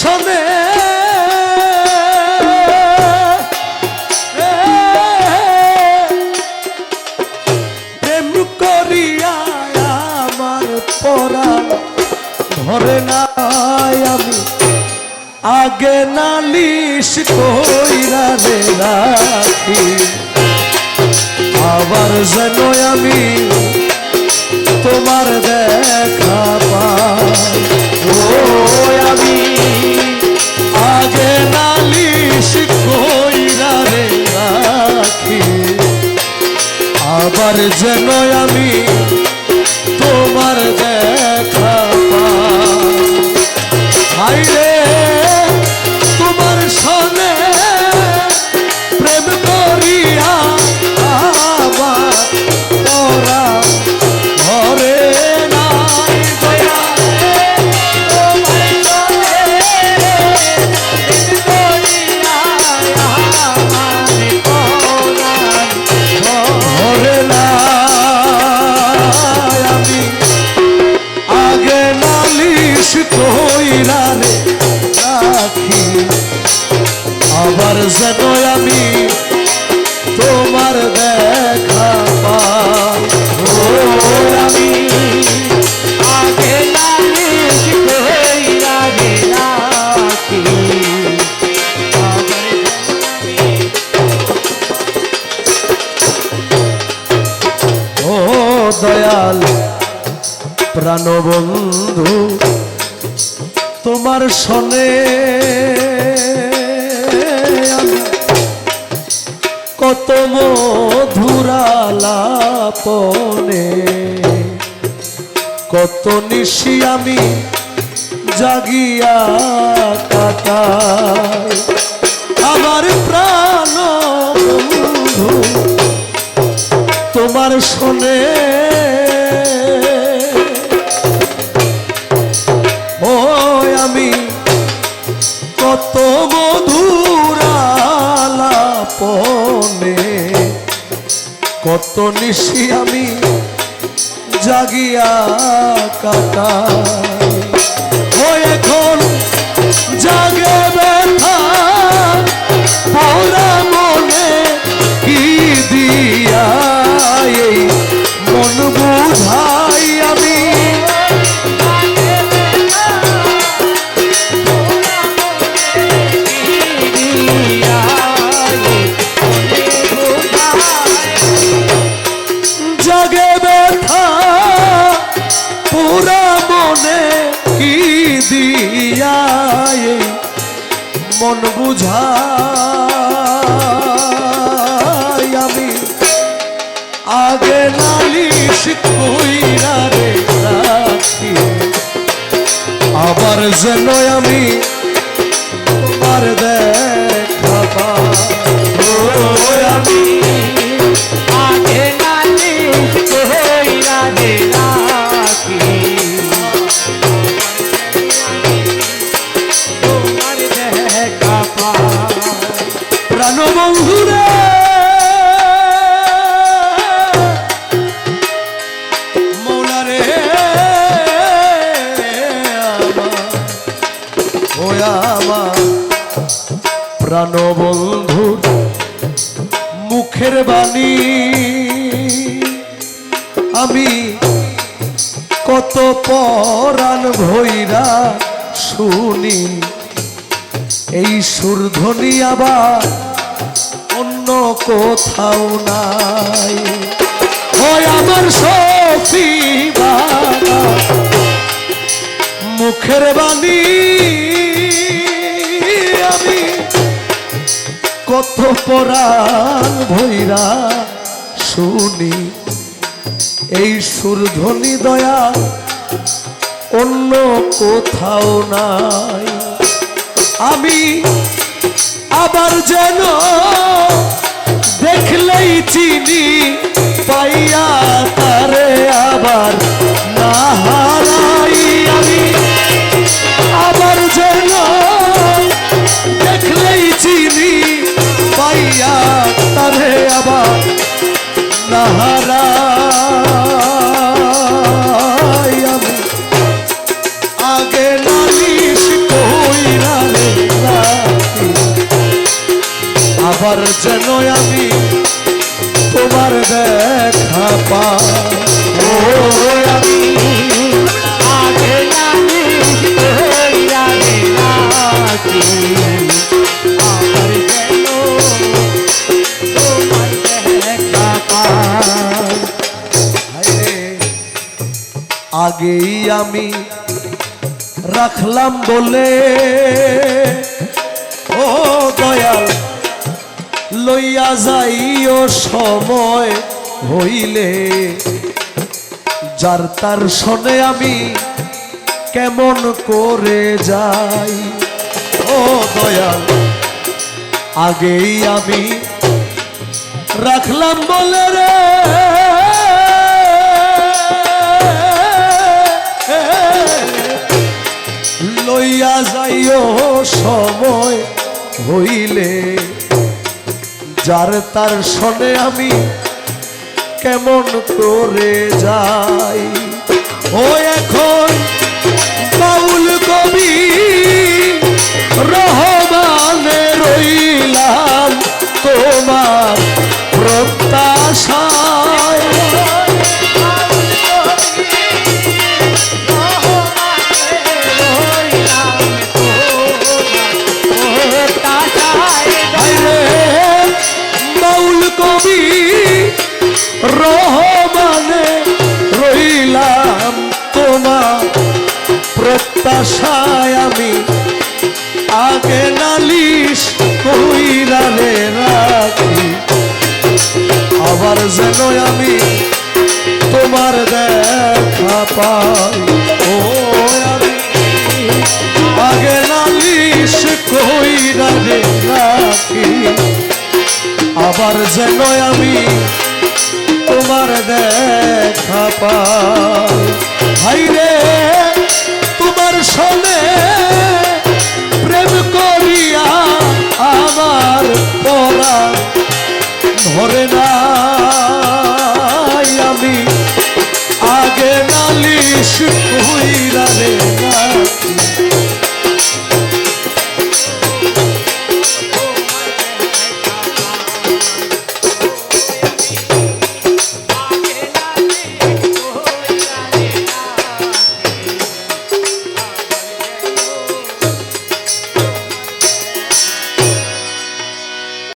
সনে প্রেম করিয়া আমার পরা ধরে নাই আমি। আগে নালিশ কইরা রে রাখি। আবার যেন আমি তোমার দেখা পাই। আবার নালিশ কইরা রাখি। আবার যেন আমি প্রাণবন্ধু তোমার সনে কত মধুরালাপনে, কত নিশি আমি জাগিয়া কাটাই। আমার প্রাণ বন্ধু, তোমার শোনে কত নিশি আমি জাগিয়া কাটা ও এখন জাগে ব্যথা পোড়া মনে কি দিয়া এই বুঝাই আমি আগে নালিশ কইরা রে আবার যেন আমি তোমার প্রাণবন্ধুর মুখের বাণী। আমি কত পরাণ ভৈরা শুনি, এই সুরধ্বনি আবার অন্য কোথাও নাই। হয় আমার সফি মুখের বাণী। কত পরাণ ভৈরা শুনি। এই সুরধ্বনি দয়া অন্য কোথাও নাই। আমি আবার যেন দেখলেই চিনি পাইয়া হারা আগে নালিশ কইরা আবার যেন আমি তোমার দেখা পা আগেই আমি রাখলাম বলে। ও দয়াল, লইয়া যাইও সময় হইলে। যার তার শোনে আমি কেমন করে যাই। ও দয়াল, আগেই আমি রাখলাম বলে রে। যাইও সময় হইলে, যার তার শোনে আমি কেমন করে যাই? ও এখন বাউল কবি, রহমানে রইলাম তোমার কবি রহমানে রইলাম তোমার প্রত্যাশায় আমি। আগে নালিশ কইরালে রাখি। আবার যেন আমি তোমার দেখা পাই। ও আমি, আগে নালিশ কইরালে রাখি। আবার যেন আমি তোমার দেখা পাই। ভাইরে তোমার সনে প্রেম করিয়া আমার পরা ধরে না আমি। আগে নালিশ কই